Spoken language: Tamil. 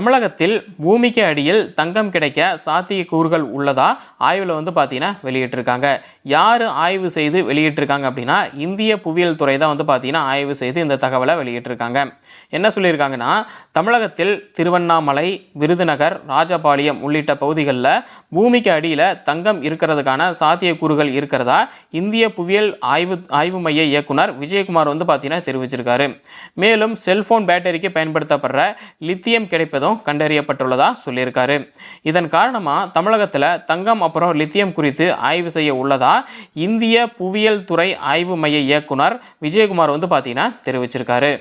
தமிழகத்தில் பூமிக்கு அடியில் தங்கம் கிடைக்க சாத்தியக்கூறுகள் உள்ளதா ஆய்வில் வந்து பார்த்தீங்கன்னா வெளியிட்டிருக்காங்க. யார் ஆய்வு செய்து வெளியிட்டிருக்காங்க அப்படின்னா இந்திய புவியியல் துறை தான் வந்து பார்த்தீங்கன்னா ஆய்வு செய்து இந்த தகவலை வெளியிட்டிருக்காங்க. என்ன சொல்லியிருக்காங்கன்னா தமிழகத்தில் திருவண்ணாமலை விருதுநகர் ராஜபாளையம் உள்ளிட்ட பகுதிகளில் பூமிக்கு அடியில் தங்கம் இருக்கிறதுக்கான சாத்தியக்கூறுகள் இருக்கிறதா இந்திய புவியியல் ஆய்வு ஆய்வு மைய இயக்குனர் விஜயகுமார் வந்து பார்த்தீங்கன்னா தெரிவிச்சிருக்காரு. மேலும் செல்போன் பேட்டரிக்கு பயன்படுத்தப்படுற லித்தியம் கிடைப்பதும் கண்டறியப்பட்டுள்ளதா சொல்லியிருக்காரு. இதன் காரணமாக தமிழகத்தில் தங்கம் அப்புறம் லித்தியம் குறித்து ஆய்வு செய்ய உள்ளதா? இந்திய புவியியல் துறை ஆய்வு மைய இயக்குனர் விஜயகுமார் வந்து பார்த்தீங்கன்னா தெரிவிச்சிருக்காரு.